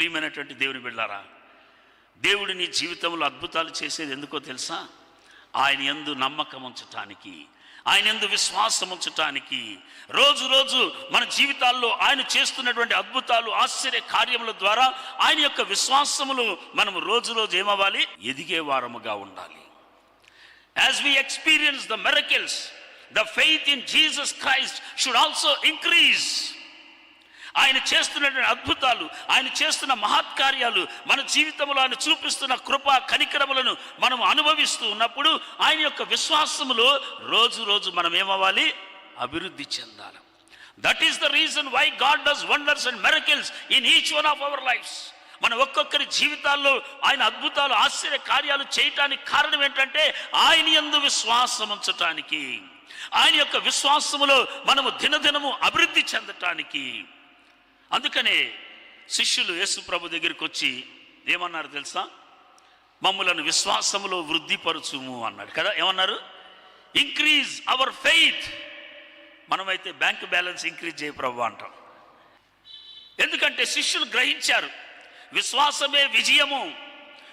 ప్రియమైనటువంటి దేవుని బిళ్ళారా దేవుడు నీ జీవితంలో అద్భుతాలు చేసేది ఎందుకో తెలుసా? ఆయన ఎందు నమ్మకం ఉంచటానికి ఆయన ఎందు విశ్వాసం ఉంచటానికి రోజు రోజు మన జీవితాల్లో ఆయన చేస్తున్నటువంటి అద్భుతాలు ఆశ్చర్య కార్యముల ద్వారా ఆయన యొక్క విశ్వాసములు మనం రోజు రోజు ఏమవ్వాలి? ఎదిగే వారముగా ఉండాలి. As we experience the miracles the faith in Jesus Christ should also increase ఆయన చేస్తున్నటువంటి అద్భుతాలు ఆయన చేస్తున్న మహత్కార్యాలు మన జీవితంలో ఆయన చూపిస్తున్న కృప కనికరములను మనం అనుభవిస్తూ ఉన్నప్పుడు ఆయన యొక్క విశ్వాసములో రోజు రోజు మనం ఏమవ్వాలి? అభివృద్ధి చెందాలి. That is the reason why God does wonders and miracles in each one of our lives మన ఒక్కొక్కరి జీవితాల్లో ఆయన అద్భుతాలు ఆశ్చర్య కార్యాలు చేయటానికి కారణం ఏంటంటే ఆయన యందు విశ్వాసం ఉంచటానికి. ఆయన యొక్క విశ్వాసములో మనము దినదినము అభివృద్ధి చెందటానికి. అందుకనే శిష్యులు యేసు ప్రభు దగ్గరికి వచ్చి ఏమన్నారు తెలుసా? మమ్ములను విశ్వాసములో వృద్ధిపరచుము అన్నాడు. కదా? ఏమన్నారు? ఇంక్రీజ్ అవర్ ఫెయిత్ మనమైతే బ్యాంక్ బ్యాలెన్స్ ఇంక్రీజ్ చేయ ప్రభు అంటాం. ఎందుకంటే శిష్యులు గ్రహించారు విశ్వాసమే విజయము.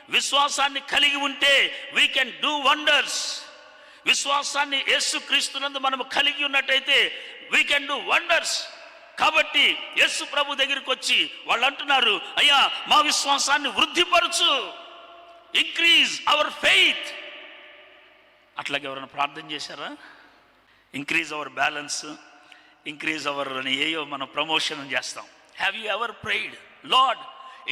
విశ్వాసాన్ని కలిగి ఉంటే వీ కెన్ డూ వండర్స్ విశ్వాసాన్ని యేసు క్రీస్తునందు మనము కలిగి ఉన్నట్టయితే వీ కెన్ డూ వండర్స్ కాబట్టి యేసు ప్రభు దగ్గరికి వచ్చి వాళ్ళు అంటున్నారు అయ్యా మా విశ్వాసాన్ని వృద్ధిపరచు. ఇంక్రీజ్ అవర్ ఫెయిత్ అట్లాగే ఎవరైనా ప్రార్థన చేశారా? Increase our balance increase our అని ఏయో మనం ప్రమోషన్ చేస్తాం. Have you ever prayed Lord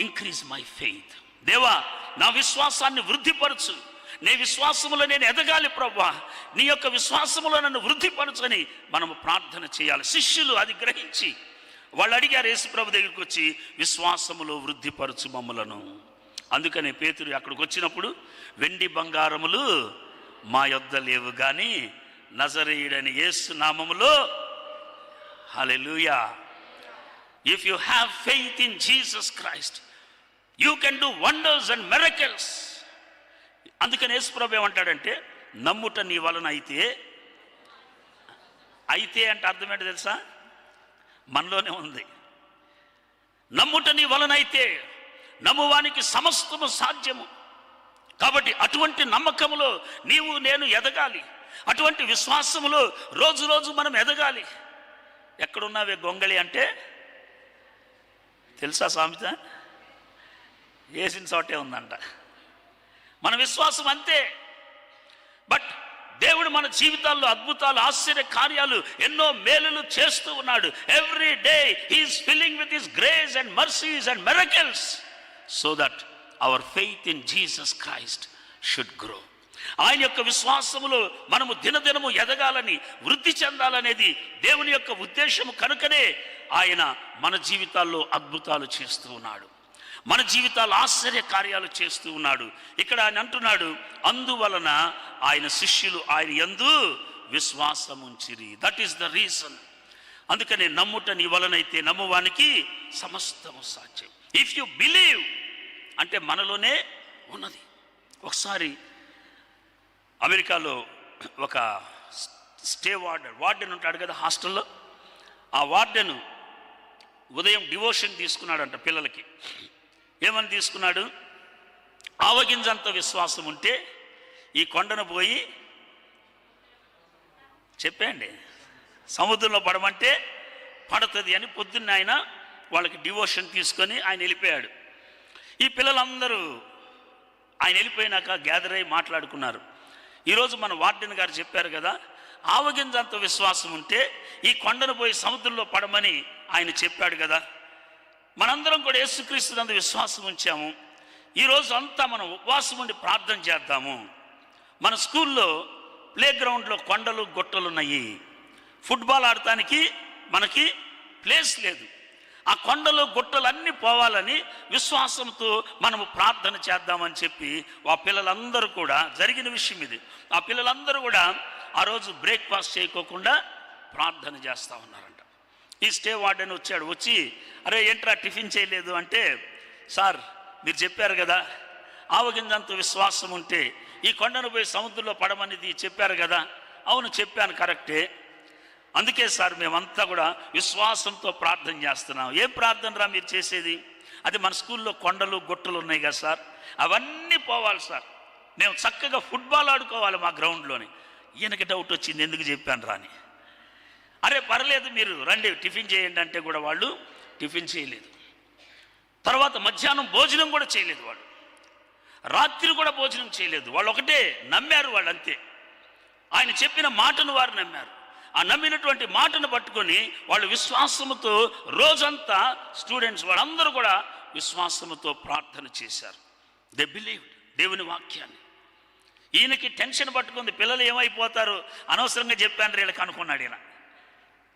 increase my faith దేవా నా విశ్వాసాన్ని వృద్ధిపరచు. నీ విశ్వాసములో నేను ఎదగాలి ప్రభా నీ యొక్క విశ్వాసములో నన్ను వృద్ధిపరచని మనము ప్రార్థన చేయాలి. శిష్యులు అది గ్రహించి వాళ్ళు అడిగారు యేసుప్రభు దగ్గరికి వచ్చి విశ్వాసములో వృద్ధిపరచు మమ్మలను. అందుకనే పేతురు అక్కడికి వచ్చినప్పుడు వెండి బంగారములు మా యొద్ద లేవు కానీ నజరేయుడని యేసు నామములో hallelujah if you have faith in Jesus Christ you can do wonders and miracles అందుకని యేసుప్రభు ఏమంటాడంటే నమ్ముట నీ వలన అయితే అయితే అంటే అర్థం ఏంటో తెలుసా? మనలోనే ఉంది. నమ్ముట నీ వలన అయితే నమ్మువానికి సమస్తము సాధ్యము. కాబట్టి అటువంటి నమ్మకములో నీవు నేను ఎదగాలి. అటువంటి విశ్వాసములో రోజు రోజు మనం ఎదగాలి. ఎక్కడున్నావే గొంగళి అంటే? తెలుసా సామెత? వేసిన చోటే ఉందంట. మన విశ్వాసం అంతే. బట్ దేవుడు మన జీవితాల్లో అద్భుతాలు ఆశ్చర్య కార్యాలు ఎన్నో మేలులు చేస్తూ ఉన్నాడు. Every day he's filling with his grace and mercies and miracles so that our faith in Jesus Christ should grow ఆయన యొక్క విశ్వాసములో మనము దినదినము ఎదగాలని వృద్ధి చెందాలనేది దేవుని యొక్క ఉద్దేశము కనుకనే ఆయన మన జీవితాల్లో అద్భుతాలు చేస్తూ ఉన్నాడు. మన జీవితాలు ఆశ్చర్య కార్యాలు చేస్తూ ఉన్నాడు. ఇక్కడ ఆయన అంటున్నాడు అందువలన ఆయన శిష్యులు ఆయన యందు విశ్వాసముంచిరి దట్ ఈస్ ద రీజన్ అందుకనే నమ్ముట నీ వలనైతే నమ్మువానికి సమస్తము సాధ్యం. ఇఫ్ యు బిలీవ్ అంటే మనలోనే ఉన్నది. ఒకసారి అమెరికాలో ఒక స్టే వార్డెన్ వార్డెన్ ఉంటాడు కదా హాస్టల్లో. ఆ వార్డెన్ ఉదయం డివోషన్ తీసుకున్నాడంట పిల్లలకి. ఏమని తీసుకున్నాడు? ఆవగింజంత విశ్వాసం ఉంటే ఈ కొండను పోయి చెప్పండి సముద్రంలో పడమంటే పడుతుంది అని పొద్దున్న ఆయన వాళ్ళకి డివోషన్ తీసుకొని ఆయన వెళ్ళిపోయాడు. ఈ పిల్లలందరూ ఆయన వెళ్ళిపోయినాక గ్యాదర్ అయి మాట్లాడుకున్నారు. ఈరోజు మన వార్డెన్ గారు చెప్పారు కదా ఆవగింజంత విశ్వాసం ఉంటే ఈ కొండను పోయి సముద్రంలో పడమని ఆయన చెప్పాడు కదా. మనందరం కూడా యేసుక్రీస్తునందు విశ్వాసం ఉంచాము. ఈరోజు అంతా మనం ఉపవాసం ఉండి ప్రార్థన చేద్దాము. మన స్కూల్లో ప్లే గ్రౌండ్లో కొండలు గొట్టలు ఉన్నాయి. ఫుట్బాల్ ఆడటానికి మనకి ప్లేస్ లేదు. ఆ కొండలు గుట్టలు అన్నీ పోవాలని విశ్వాసంతో మనము ప్రార్థన చేద్దామని చెప్పి ఆ పిల్లలందరూ కూడా జరిగిన విషయం ఇది. ఆ పిల్లలందరూ కూడా ఆ రోజు బ్రేక్ఫాస్ట్ చేయకోకుండా ప్రార్థన చేస్తూ ఉన్నారంట ఈ స్టే వార్డెన్ వచ్చాడు. వచ్చి అరే ఏంట్రా టిఫిన్ చేయలేదు? అంటే సార్ మీరు చెప్పారు కదా ఆవగింజంత విశ్వాసం ఉంటే ఈ కొండను పోయి సముద్రంలో పడమనేది చెప్పారు కదా. అవును చెప్పాను కరెక్టే. అందుకే సార్ మేమంతా కూడా విశ్వాసంతో ప్రార్థన చేస్తున్నాం. ఏం ప్రార్థనరా మీరు చేసేది? అది మన స్కూల్లో కొండలు గుట్టలు ఉన్నాయి కదా సార్. అవన్నీ పోవాలి సార్. మేము చక్కగా ఫుట్బాల్ ఆడుకోవాలి మా గ్రౌండ్లోని. ఈయనకి డౌట్ వచ్చింది ఎందుకు చెప్పాను రాని అరే పర్లేదు మీరు రండి టిఫిన్ చేయండి అంటే కూడా వాళ్ళు టిఫిన్ చేయలేదు. తర్వాత మధ్యాహ్నం భోజనం కూడా చేయలేదు వాళ్ళు. రాత్రి కూడా భోజనం చేయలేదు. వాళ్ళు ఒకటే నమ్మారు వాళ్ళు అంతే. ఆయన చెప్పిన మాటను వారు నమ్మారు. ఆ నమ్మినటువంటి మాటను పట్టుకొని వాళ్ళు విశ్వాసముతో రోజంతా స్టూడెంట్స్ వాళ్ళందరూ కూడా విశ్వాసముతో ప్రార్థన చేశారు. దే బిలీవ్ దేవుని వాక్యాన్ని. ఈయనకి టెన్షన్ పట్టుకుంది పిల్లలు ఏమైపోతారు? అనవసరంగా చెప్పాను వీళ్ళకి అనుకున్నాడు ఈయన.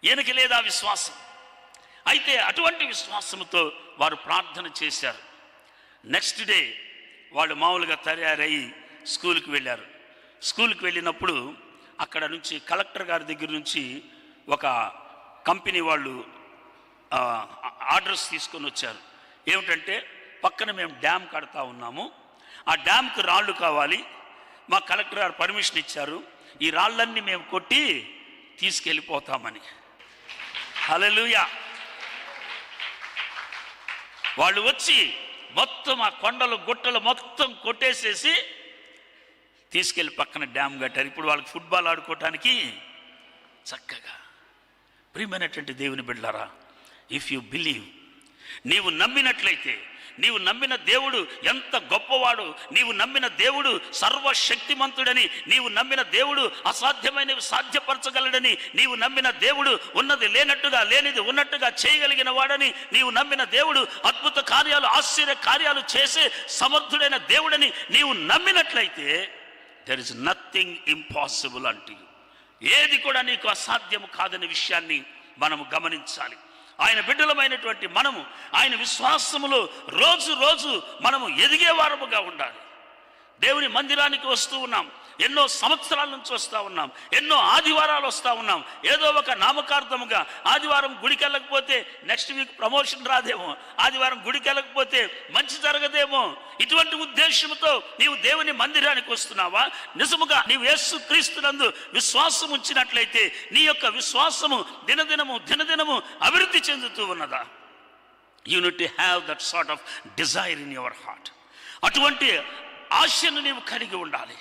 ఈయనకి లేదా విశ్వాసం? అయితే అటువంటి విశ్వాసంతో వారు ప్రార్థన చేశారు. నెక్స్ట్ డే వాళ్ళు మామూలుగా తయారయ్యి స్కూల్కి వెళ్ళారు. స్కూల్కి వెళ్ళినప్పుడు అక్కడ నుంచి కలెక్టర్ గారి దగ్గర నుంచి ఒక కంపెనీ వాళ్ళు ఆర్డర్స్ తీసుకొని వచ్చారు. ఏమిటంటే పక్కన మేము డ్యామ్ కడతా ఉన్నాము. ఆ డ్యామ్కి రాళ్ళు కావాలి. మా కలెక్టర్ గారు పర్మిషన్ ఇచ్చారు. ఈ రాళ్ళన్నీ మేము కొట్టి తీసుకెళ్ళిపోతామని. హలలుయా వాళ్ళు వచ్చి మొత్తం ఆ కొండలు గుట్టలు మొత్తం కొట్టేసేసి తీసుకెళ్ళి పక్కన డ్యామ్ కట్టారు. ఇప్పుడు వాళ్ళకి ఫుట్బాల్ ఆడుకోవటానికి చక్కగా ప్రియమైనటువంటి దేవుని బిడ్డారా ఇఫ్ యు బిలీవ్ నీవు నమ్మినట్లయితే నీవు నమ్మిన దేవుడు ఎంత గొప్పవాడు నీవు నమ్మిన దేవుడు సర్వశక్తిమంతుడని నీవు నమ్మిన దేవుడు అసాధ్యమైనవి సాధ్యపరచగలడని నీవు నమ్మిన దేవుడు ఉన్నది లేనట్టుగా లేనిది ఉన్నట్టుగా చేయగలిగిన వాడని నీవు నమ్మిన దేవుడు అద్భుత కార్యాలు ఆశ్చర్య కార్యాలు చేసే సమర్థుడైన దేవుడని నీవు నమ్మినట్లయితే దెర్ ఇస్ నథింగ్ ఇంపాసిబుల్ అంటూ ఏది కూడా నీకు అసాధ్యము కాదనే విషయాన్ని మనము గమనించాలి. ఆయన బిడ్డలమైనటువంటి మనము ఆయన విశ్వాసములో రోజు రోజు మనము ఎదిగేవారముగా ఉండాలి. దేవుని మందిరానికి వస్తూ ఉన్నాం. ఎన్నో సంవత్సరాల నుంచి వస్తూ ఉన్నాం. ఎన్నో ఆదివారాలు వస్తూ ఉన్నాం. ఏదో ఒక నామకార్థముగా ఆదివారం గుడికి వెళ్ళకపోతే నెక్స్ట్ వీక్ ప్రమోషన్ రాదేమో. ఆదివారం గుడికి వెళ్ళకపోతే మంచి జరగదేమో. ఇటువంటి ఉద్దేశంతో నీవు దేవుని మందిరానికి వస్తున్నావా? నిజముగా నీవు యేసు క్రీస్తునందు విశ్వాసం ఉంచినట్లయితే నీ యొక్క విశ్వాసము దినదినము దినదినము అభివృద్ధి చెందుతూ ఉన్నదా? Unit have that sort of desire in your heart అటువంటి ఆశను నీవు కలిగి ఉండాలి.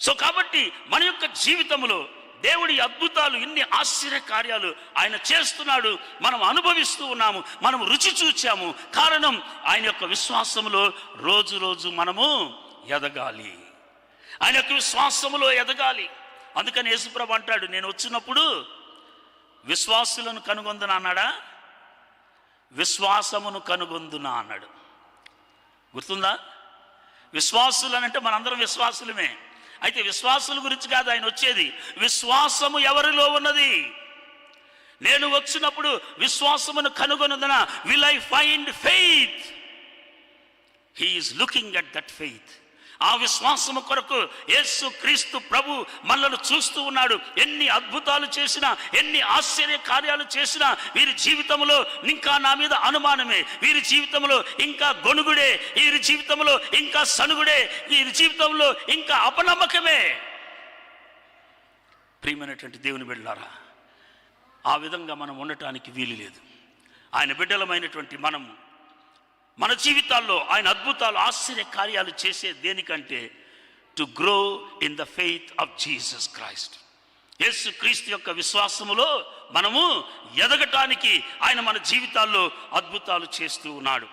సో కాబట్టి మన యొక్క జీవితంలో దేవుడి అద్భుతాలు ఇన్ని ఆశ్చర్య కార్యాలు ఆయన చేస్తున్నాడు. మనం అనుభవిస్తూ ఉన్నాము మనం రుచి చూచాము. కారణం ఆయన యొక్క విశ్వాసములో రోజు రోజు మనము ఎదగాలి. ఆయన యొక్క విశ్వాసములో ఎదగాలి. అందుకని యేసుప్రభు అంటాడు నేను వచ్చినప్పుడు విశ్వాసులను కనుగొందునా? అన్నాడా? విశ్వాసమును కనుగొందునా? అన్నాడు. గుర్తుందా? విశ్వాసులు అని అంటే మనందరం విశ్వాసులమే. అయితే విశ్వాసుల గురించి కాదు ఆయన వచ్చేది. విశ్వాసము ఎవరిలో ఉన్నది? నేను వచ్చినప్పుడు విశ్వాసమును కనుగొనుదన will I find faith he's looking at that faith ఆ విశ్వాసము కొరకు యేసు క్రీస్తు ప్రభు మనల్ని చూస్తూ ఉన్నాడు. ఎన్ని అద్భుతాలు చేసినా ఎన్ని ఆశ్చర్య కార్యాలు చేసినా వీరి జీవితంలో ఇంకా నా మీద అనుమానమే. వీరి జీవితంలో ఇంకా గొనుగుడే వీరి జీవితంలో ఇంకా సనుగుడే వీరి జీవితంలో ఇంకా అపనమ్మకమే. ప్రియమైనటువంటి దేవుని బిడ్డలారా ఆ విధంగా మనం ఉండటానికి వీలు లేదు. ఆయన బిడ్డలమైనటువంటి మనము మన జీవితాల్లో ఆయన అద్భుతాలు ఆశ్చర్య కార్యాలు చేసే దేనికంటే to grow in the faith of Jesus Christ యేసు క్రీస్తు యొక్క విశ్వాసములో మనము ఎదగటానికి ఆయన మన జీవితాల్లో అద్భుతాలు చేస్తూ ఉన్నాడు.